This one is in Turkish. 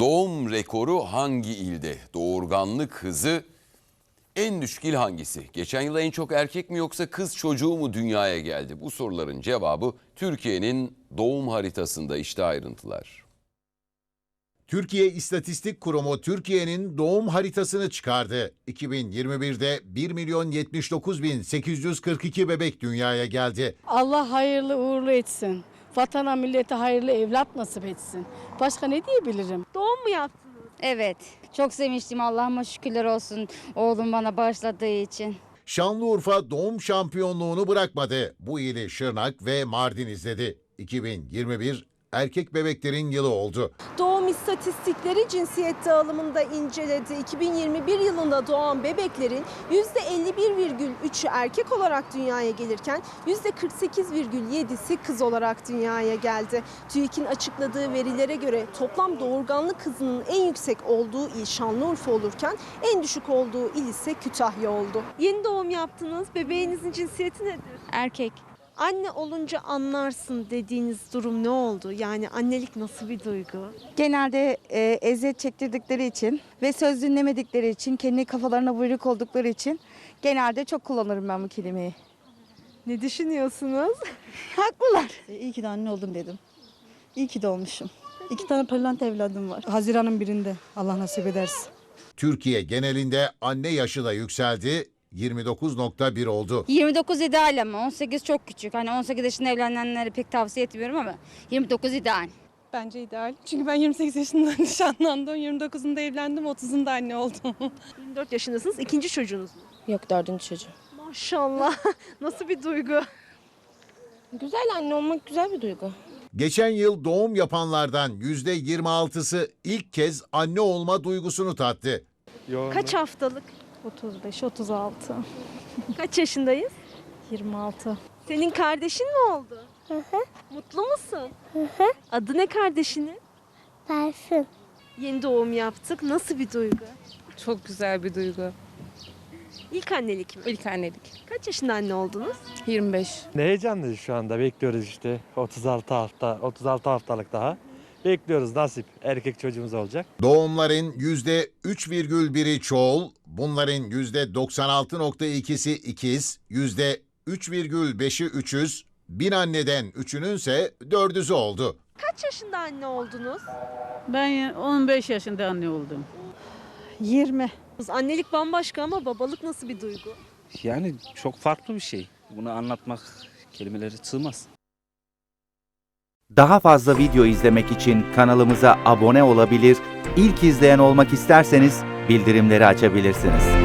Doğum rekoru hangi ilde? Doğurganlık hızı en düşük il hangisi? Geçen yıl en çok erkek mi yoksa kız çocuğu mu dünyaya geldi? Bu soruların cevabı Türkiye'nin doğum haritasında işte ayrıntılar. Türkiye İstatistik Kurumu Türkiye'nin doğum haritasını çıkardı. 2021'de 1 milyon 79 bin 842 bebek dünyaya geldi. Allah hayırlı uğurlu etsin. Vatana millete hayırlı evlat nasip etsin. Başka ne diyebilirim? Doğum mu yaptınız? Evet. Çok sevinçliyim. Allah'ıma şükürler olsun oğlum bana bağışladığı için. Şanlıurfa doğum şampiyonluğunu bırakmadı. Bu ili Şırnak ve Mardin izledi. 2021 erkek bebeklerin yılı oldu. Doğum istatistikleri cinsiyet dağılımında inceledi. 2021 yılında doğan bebeklerin %51,3'ü erkek olarak dünyaya gelirken %48,7'si kız olarak dünyaya geldi. TÜİK'in açıkladığı verilere göre toplam doğurganlık hızının en yüksek olduğu il Şanlıurfa olurken en düşük olduğu il ise Kütahya oldu. Yeni doğum yaptınız. Bebeğinizin cinsiyeti nedir? Erkek. Anne olunca anlarsın dediğiniz durum ne oldu? Yani annelik nasıl bir duygu? Genelde e, eziyet çektirdikleri için ve söz dinlemedikleri için, kendi kafalarına buyruk oldukları için genelde çok kullanırım ben bu kelimeyi. Ne düşünüyorsunuz? Haklılar. İyi ki de anne oldum dedim. İyi ki doğmuşum. İki tane pırlanta evladım var. Haziran'ın birinde Allah nasip ederse. Türkiye genelinde anne yaşı da yükseldi. 29.1 oldu. 29 ideal ama 18 çok küçük. Hani 18 yaşında evlenenleri pek tavsiye etmiyorum ama 29 ideal. Bence ideal. Çünkü ben 28 yaşında nişanlandım, 29'unda evlendim, 30'unda anne oldum. 24 yaşındasınız. ikinci çocuğunuz mu? Yok dördüncü çocuğum. Maşallah. Nasıl bir duygu? Güzel anne olmak güzel bir duygu. Geçen yıl doğum yapanlardan %26'sı ilk kez anne olma duygusunu tattı. Kaç haftalık? 35, 36, Kaç yaşındayız? 26. Senin kardeşin mi oldu? Mutlu musun? Adı ne kardeşinin? Parfüm. Yeni doğum yaptık. Nasıl bir duygu? Çok güzel bir duygu. İlk annelik mi? İlk annelik. Kaç yaşında anne oldunuz? 25. Ne heyecanlıyız şu anda. Bekliyoruz işte 36 hafta, 36 haftalık daha. Bekliyoruz nasip. Erkek çocuğumuz olacak. Doğumların %3,1'i çoğul, bunların %96.2'si ikiz, %3,5'i üçüz, bin anneden üçünün ise dördüzü oldu. Kaç yaşında anne oldunuz? Ben 15 yaşında anne oldum. 20. Annelik bambaşka ama babalık nasıl bir duygu? Yani çok farklı bir şey. Bunu anlatmak kelimeleri sığmaz. Daha fazla video izlemek için kanalımıza abone olabilir, ilk izleyen olmak isterseniz bildirimleri açabilirsiniz.